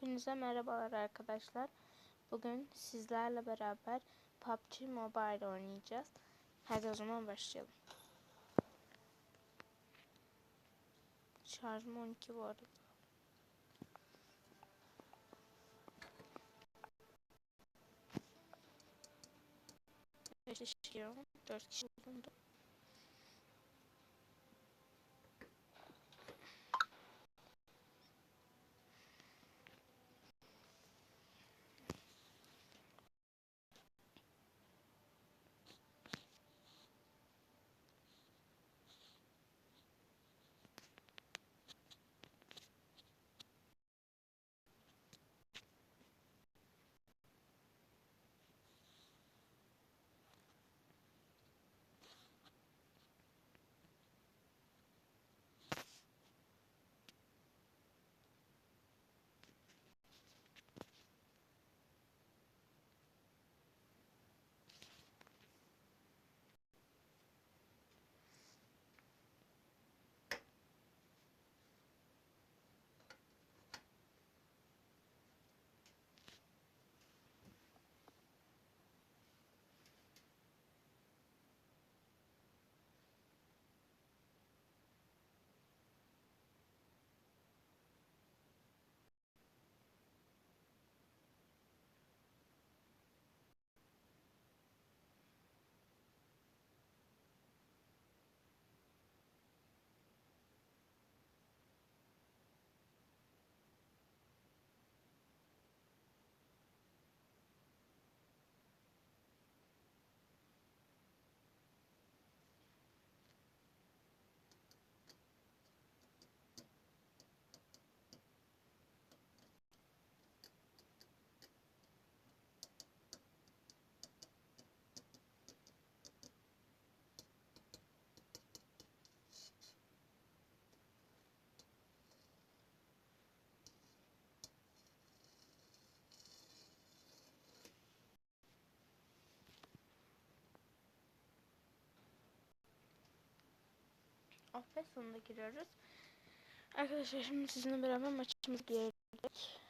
Hepinize merhabalar arkadaşlar. Bugün sizlerle beraber PUBG Mobile oynayacağız. Hadi o zaman başlayalım. Şarjım 12 bu arada. Beş kişi 4 kişi bulundu. Affet sonunda giriyoruz. Arkadaşlar şimdi sizinle beraber maçımıza girdik.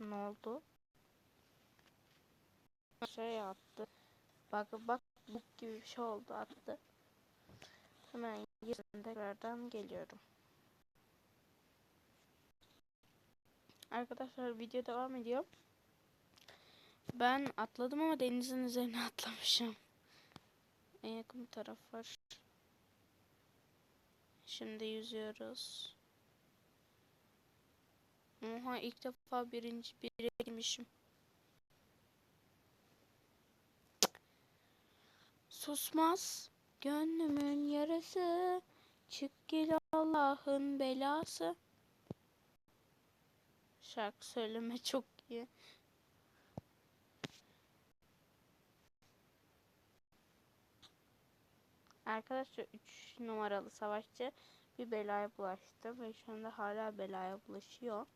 Ne oldu? Şey attı. Bak bak bu gibi bir şey oldu attı. Hemen girdim tekrardan geliyorum. Arkadaşlar video devam ediyor. Ben atladım ama denizin üzerine atlamışım. En yakın taraf var. Şimdi yüzüyoruz. Oha ilk defa birinci bire girmişim. Susmaz gönlümün yarası. Çık gel Allah'ın belası. Şarkı söyleme çok iyi. Arkadaşlar 3 numaralı savaşçı bir belaya bulaştı ve şu anda hala belaya bulaşıyor.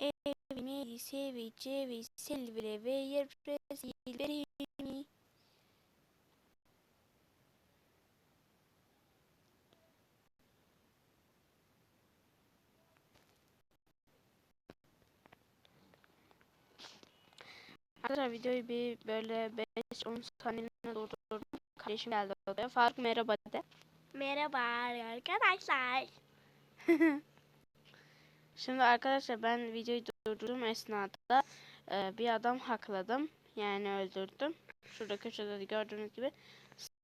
Evimi seveceği selvire ve yerpresil verimi. Arkadaşlar videoyu bir böyle 5-10 saniyeliğine durdurdum. Kardeşim geldi odaya. Faruk merhaba de. Merhaba arkadaşlar. Şimdi arkadaşlar ben videoyu durdurduğum esnada e, bir adam hakladım. Yani öldürdüm. Şurada köşede de gördüğünüz gibi.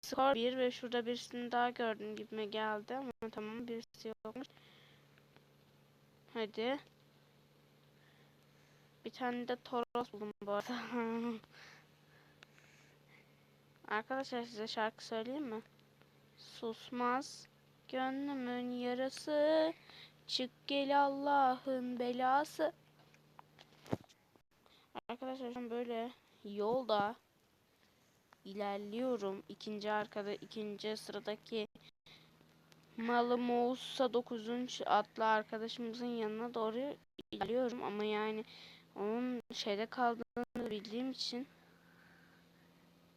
Skor 1 ve şurada birisini daha gördüğüm gibi geldi ama tamam birisi yokmuş. Hadi. Bir tane de Toros buldum bu arada. Arkadaşlar size şarkı söyleyeyim mi? Susmaz gönlümün yarası Çık gel Allah'ın belası. Arkadaşlar şu an böyle yolda ilerliyorum. İkinci arkada ikinci sıradaki Malı Moussa 9. adlı arkadaşımızın yanına doğru ilerliyorum ama yani onun şeyde kaldığını bildiğim için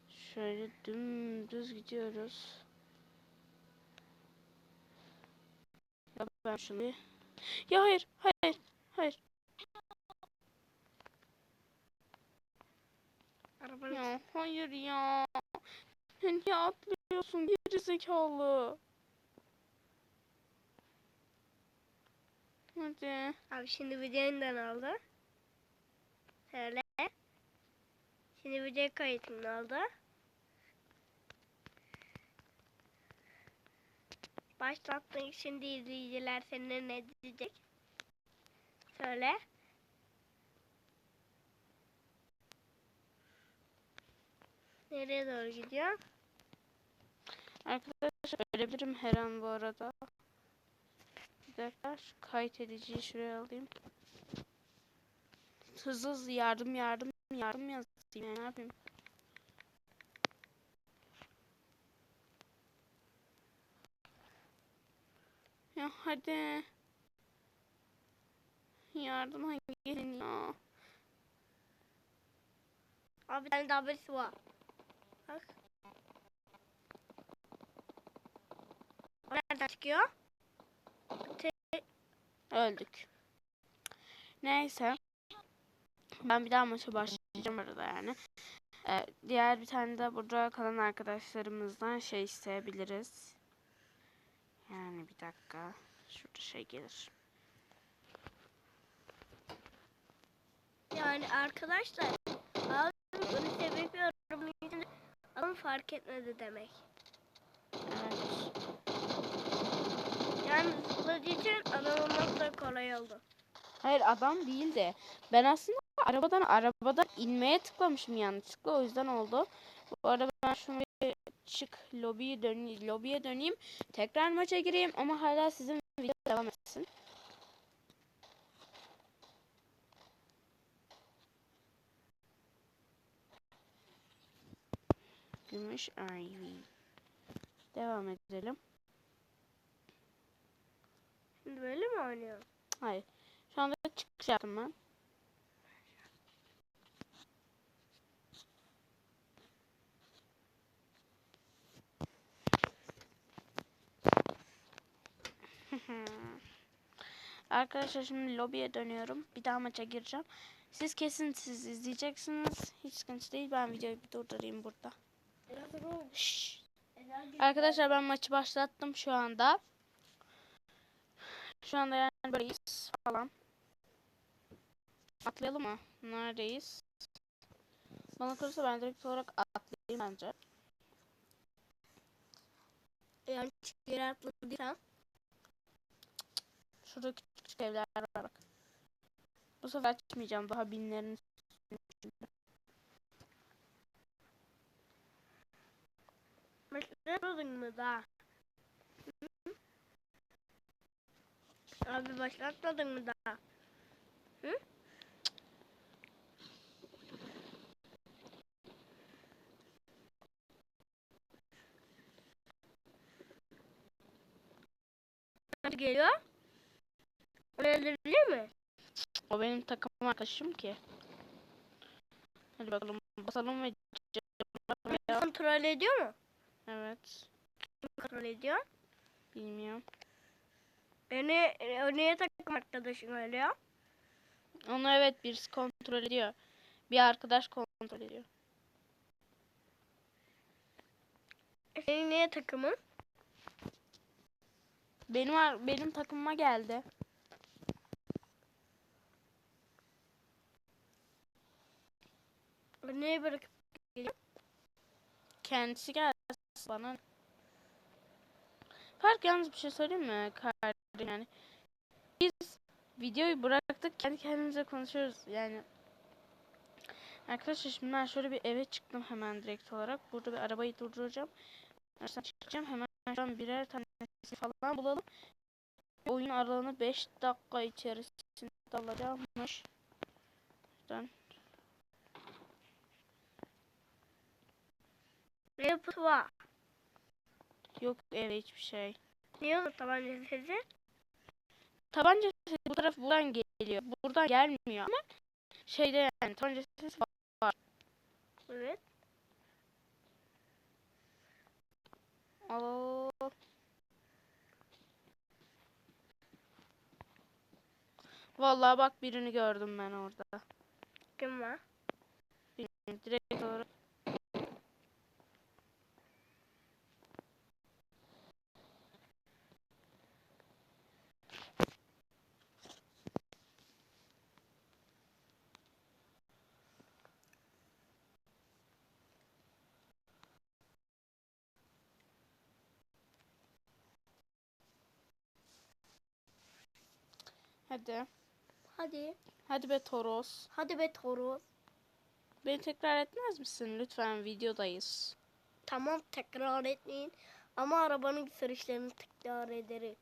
şöyle dümdüz gidiyoruz. Ya ben şunu Ya hayır, hayır, hayır. Arabanın Ya hayır ya. Sen niye atlıyorsun geri zekalı? Hadi. Abi şimdi videondan aldı. Şöyle. Şimdi video kayıtını aldı. Başlattın şimdi izleyiciler seninle ne diyecek? Söyle. Nereye doğru gidiyor? Arkadaşlar ölebilirim her an bu arada. Bir dakika kayıt ediciyi şuraya alayım. Hızlı hızlı yardım yardım yardım yazayım yani ne yapayım. Ya hadi. Yardıma gelin ya. Abi bir tane daha birisi var. Bak. Nereden çıkıyor? Öldük. Neyse. Ben bir daha maça başlayacağım arada yani. Ee, diğer bir tane de burada kalan arkadaşlarımızdan şey isteyebiliriz. Yani bir dakika. Şurada şey gelir. Yani arkadaşlar abi bunu için adam fark etmedi demek. Evet. Yani zıpladığı için adam olmak da kolay oldu. Hayır adam değil de ben aslında arabadan arabadan inmeye tıklamışım yanlışlıkla o yüzden oldu. Bu arada ben şunu çık lobiye döneyim, lobiye döneyim. Tekrar maça gireyim ama hala sizin video devam etsin. Gümüş Ivy. Devam edelim. Şimdi böyle mi oynuyor? Hayır. Şu anda çıkış yaptım ben. Arkadaşlar şimdi lobiye dönüyorum. Bir daha maça gireceğim. Siz kesin siz izleyeceksiniz. Hiç sıkıntı değil. Ben videoyu bir durdurayım burada. Arkadaşlar ben maçı başlattım şu anda. Şu anda yani böyleyiz falan. Atlayalım mı? Neredeyiz? Bana kalırsa ben direkt olarak atlayayım bence. Yani yere atladıysam Şurada küçük küçük evler var bak. Bu sefer açmayacağım daha binlerin üstünde. başlamadın mı daha? Abi başlatmadın mı daha? Hı? Geliyor? Öldürebilir mi? O benim takım arkadaşım ki. Hadi bakalım basalım ve. Kontrol ediyor mu? Evet. Kim kontrol ediyor? Bilmiyorum. Beni o niye takım arkadaşın öyle ya? Onu evet birisi kontrol ediyor. Bir arkadaş kontrol ediyor. E, Senin niye takımın? Benim benim takımıma geldi. O niye bırakıp Kendisi geldi bana. Fark yalnız bir şey söyleyeyim mi? Kardeşim yani. Biz videoyu bıraktık kendi kendimize konuşuyoruz yani. Arkadaşlar şimdi ben şöyle bir eve çıktım hemen direkt olarak. Burada bir arabayı durduracağım. Araçtan çıkacağım hemen şu an birer tane falan bulalım. oyun aralığını 5 dakika içerisinde alacakmış. Buradan Var? yok eve hiçbir şey. Niye o tabanca sesi? Tabanca sesi bu taraf buradan geliyor. Buradan gelmiyor ama şeyde yani tabanca sesi var. Evet. Alo. Vallahi bak birini gördüm ben orada. Kim var? Direkt olarak. Hadi. Hadi. Hadi be Toros. Hadi be Toros. Beni tekrar etmez misin? Lütfen videodayız. Tamam tekrar etmeyin. Ama arabanın sürüşlerini tekrar ederim.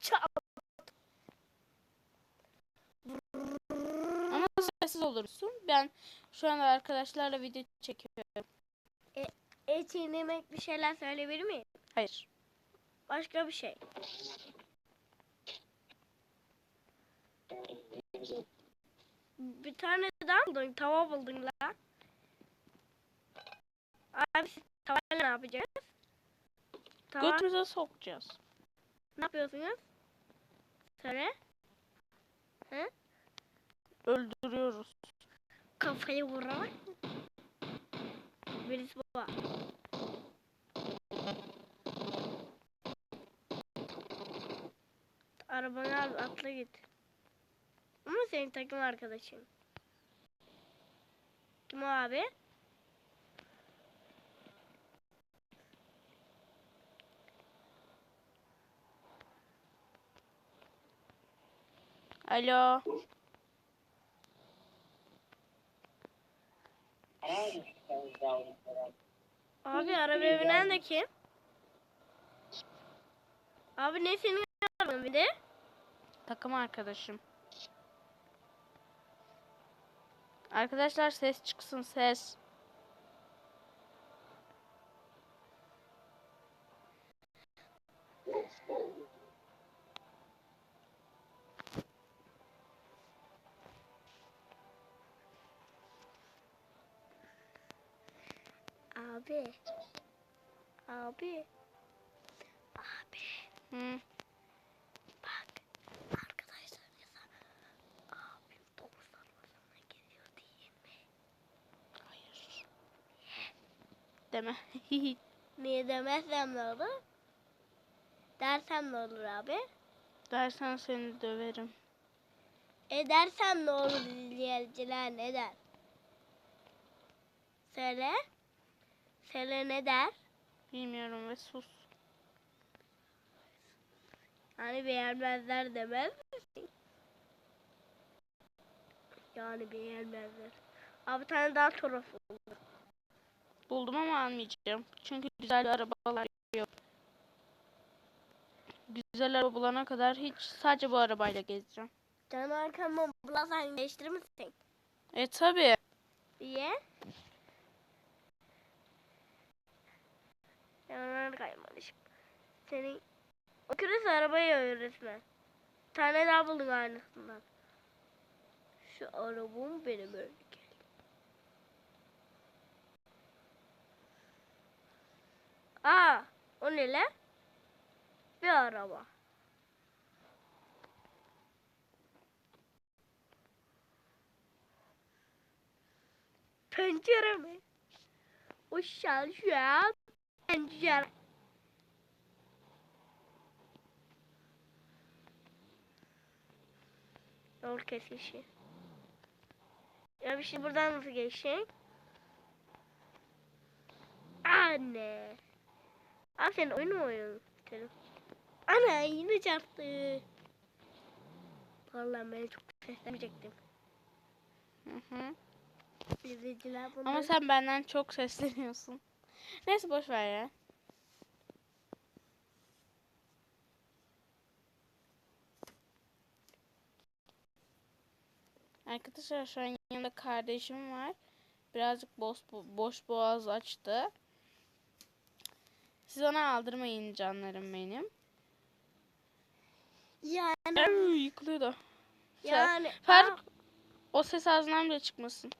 Çap. Ama sessiz olursun. Ben şu anda arkadaşlarla video çekiyorum. Et yemek bir şeyler söyleyebilir miyim? Hayır. Başka bir şey. Bir tane daha buldun. Tava buldun la. Abi siz tavayla ne yapacağız? Tava Götümüze sokacağız. ne yapıyorsunuz? Söyle. Öldürüyoruz. Kafayı vurarak. Birisi var. Arabanı al atla git. Ama senin takım arkadaşın. Kim o abi? Alo. Abi arabaya binen de kim? Abi ne senin araban bir de? Takım arkadaşım. Arkadaşlar ses çıksın ses. Abi. Abi. Abi. Hı. Bak. Arkadaşlar mesela. Abim dokuz arabasına geliyor diyeyim mi? Hayır. Deme. Niye demezsem ne olur? Dersem ne olur abi? Dersen seni döverim. Edersem ne olur izleyiciler ne der? Söyle. Söyle ne der? Bilmiyorum ve sus. Yani beğenmezler demez misin? Yani beğenmezler. Abi tane daha toros oldu. Buldum ama almayacağım. Çünkü güzel arabalar yok. Güzel araba bulana kadar hiç sadece bu arabayla gezeceğim. Can arkamı bularsan değiştirir misin? E tabi. Niye? Yanar kaymamışım. Senin o küresi arabaya öğretmen. Bir tane daha buldum aynısından. Şu arabam benim öyle Aa, o ne lan? Bir araba. Pencere mi? O an pencere. Yol kesişi. Ya bir şey buradan nasıl geçecek? Anne. Abi sen oyun mu oynuyorsun? Ana yine çarptı. Vallahi ben çok seslenecektim. Hı hı. İzleyiciler bunları... Ama sen benden çok sesleniyorsun. Neyse boş ver ya. Arkadaşlar şu an yanımda kardeşim var. Birazcık boş, boş boğaz açtı. Siz ona aldırmayın canlarım benim. Yani Ay, Yıkılıyor da. yani Fark o ses ağzından bile çıkmasın.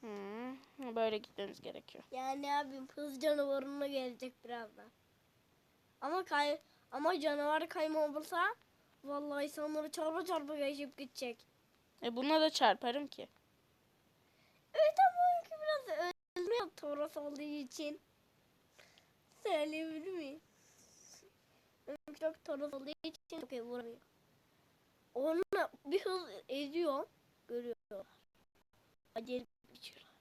Hmm, böyle gitmemiz gerekiyor. Yani abim hız canavarına gelecek birazdan. Ama kay ama canavar kayma olursa vallahi insanları çarpa çarpa geçip gidecek. E buna da çarparım ki. Evet ama biraz ölmüyor Toros olduğu için. Söyleyebilir miyim? Çok Toros olduğu için çok vuramıyor. Onu bir hız ediyor. Görüyorlar. Acele geçiyorlar.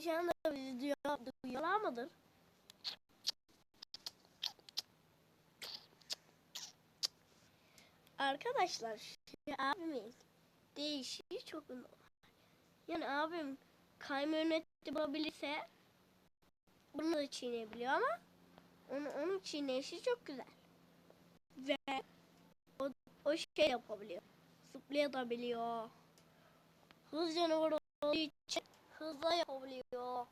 Şu anda bizi duyuyor, duyuyorlar mıdır? Arkadaşlar abimin değişiği çok normal. Yani abim kamyonette bulabilirse bunu da çiğneyebiliyor ama onu, onun çiğneyişi çok güzel. Ve o, o şey yapabiliyor. Zıplayabiliyor. Hız canavarı olduğu için hızla yapabiliyor.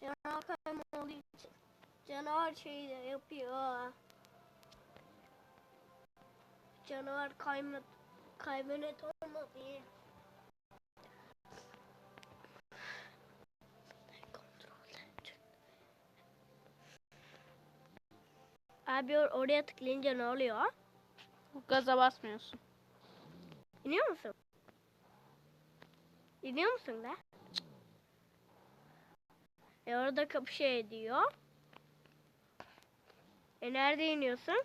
Canavar kayma olduğu için canavar şeyi de yapıyor. Canavar kayma kaymenet olmadı. Abi or- oraya tıklayınca ne oluyor? Gaza basmıyorsun. İniyor musun? İniyor musun da? E orada kapı şey ediyor. E nerede iniyorsun?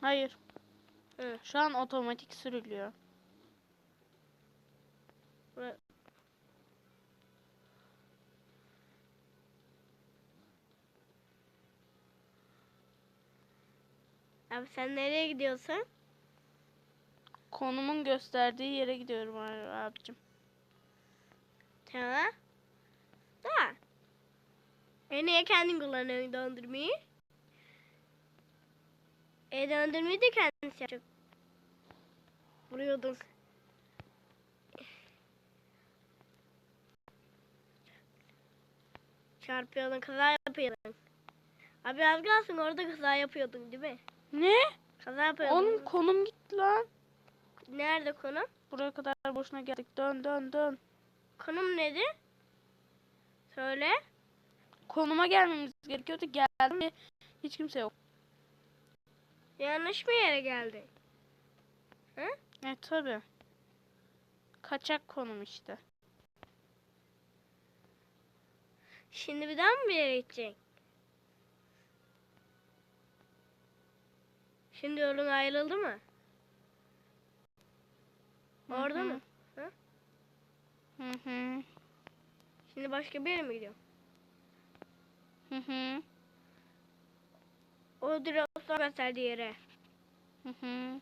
Hayır. Hı. Şu an otomatik sürülüyor. Abi sen nereye gidiyorsun? Konumun gösterdiği yere gidiyorum abi- abicim. Tamam. Da. E niye kendin kullanıyorsun döndürmeyi? E döndürmeyi de kendin yapacak. Vuruyordun. Çarpıyordun, kaza yapıyordun. Abi az kalsın orada kaza yapıyordun değil mi? Ne? Kaza yapıyordun. Oğlum konum gitti lan. Nerede konum? Buraya kadar boşuna geldik. Dön dön dön. Konum nedir? Söyle. Konuma gelmemiz gerekiyordu. Geldim ve hiç kimse yok. Yanlış bir yere geldin. E tabi. Kaçak konum işte. Şimdi bir daha mı bir yere gideceksin? Şimdi yolun ayrıldı mı? Orada Hı mı? hı. Hı? Hı. Şimdi başka bir yere mi gidiyorsun? Hı hı. O direksiyon gösterdiği yere. Hı hı.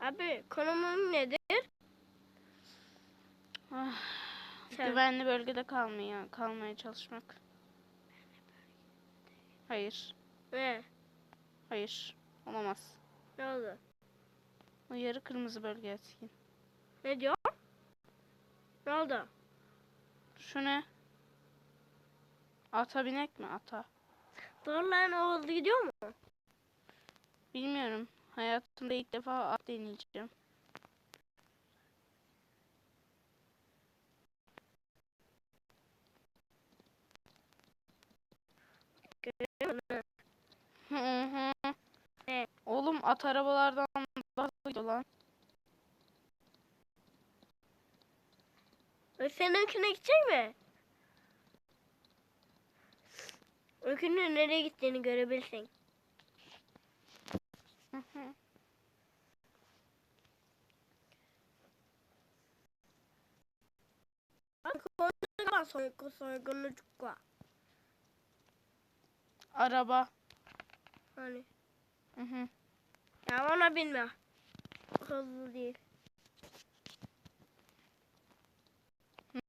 Abi konumun nedir? Ah, Sen- Güvenli bölgede kalmaya, kalmaya çalışmak. Hayır. Ne? Hayır. Olamaz. Ne oldu? O yarı kırmızı bölge etkin. Ne diyor? Ne oldu? Şu ne? Ata binek mi? Ata. Doğru lan o hızlı gidiyor mu? Bilmiyorum. Hayatımda ilk defa at deneyeceğim. Görüyor musun? Evet. Oğlum at arabalardan daha gidiyor lan. O seninkine gidecek mi? Öykünün nereye gittiğini görebilsin. Araba. Hani. Hı hı. Ya ona binme. Hızlı değil.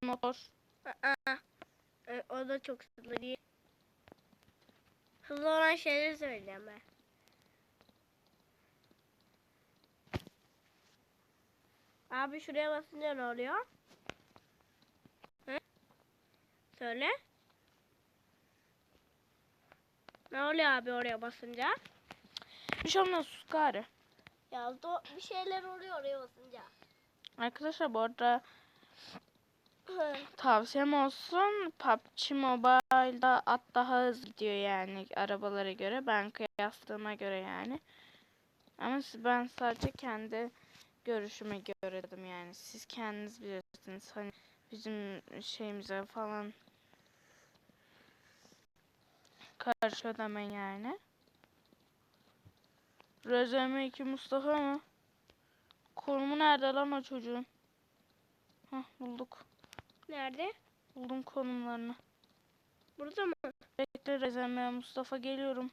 Motor. Aa, e, o da çok hızlı değil. Hızlı olan şeyleri söyleyeceğim ben. Abi şuraya basınca ne oluyor? Hı? Söyle. Ne oluyor abi oraya basınca? Bir şey olmaz sus gari. Ya do bir şeyler oluyor oraya basınca. Arkadaşlar bu arada tavsiyem olsun. PUBG Mobile'da at daha hızlı gidiyor yani arabalara göre. Ben kıyasladığıma göre yani. Ama ben sadece kendi görüşüme göre dedim yani. Siz kendiniz bilirsiniz. Hani bizim şeyimize falan karşı demeyin yani. Rezeme 2 Mustafa mı? Konumu nerede lan o çocuğun? Hah bulduk. Nerede? Buldum konumlarını. Burada mı? Bekle Rezeme Mustafa geliyorum.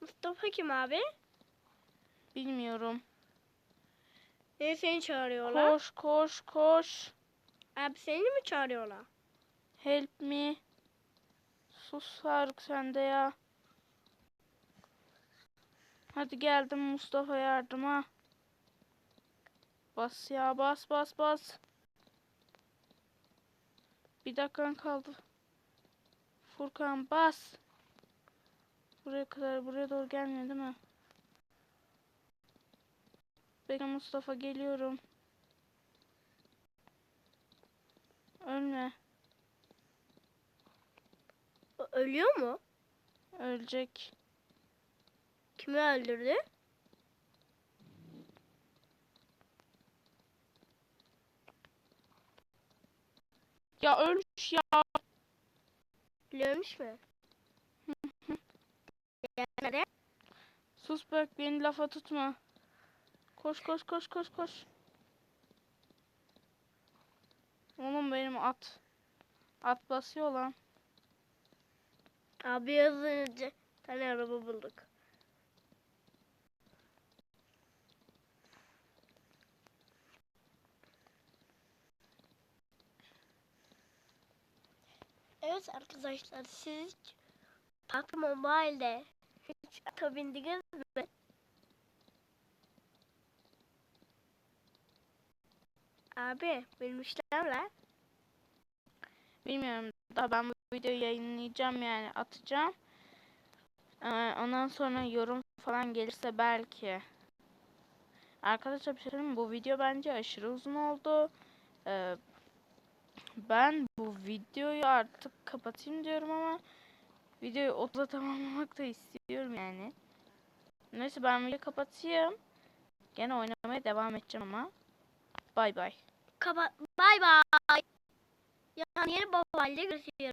Mustafa kim abi? Bilmiyorum. Ne seni çağırıyorlar? Koş koş koş. Abi seni mi çağırıyorlar? Help me. Sus Faruk sen de ya. Hadi geldim Mustafa yardıma. Bas ya bas bas bas. Bir dakikan kaldı. Furkan bas. Buraya kadar buraya doğru gelmiyor değil mi? Bekle Mustafa geliyorum. Ölme. Ölüyor mu? Ölecek. Kimi öldürdü? Ya ölmüş ya. Ölmüş mü? Nerede? Sus bak beni lafa tutma. Koş koş koş koş koş. Oğlum benim at. At basıyor lan. Abi az önce tane araba bulduk. Evet arkadaşlar siz PUBG Mobile'de hiç ata bindiniz mi? Abi bilmişler lan. Bilmiyorum daha ben videoyu yayınlayacağım yani atacağım. Ee, ondan sonra yorum falan gelirse belki. Arkadaşlar bir şey söyleyeyim? Bu video bence aşırı uzun oldu. Ee, ben bu videoyu artık kapatayım diyorum ama videoyu 30'a tamamlamak da istiyorum yani. Neyse ben videoyu kapatayım. Gene oynamaya devam edeceğim ama. Bay bay. Kaba bay bay. Yani yeni babayla görüşüyoruz.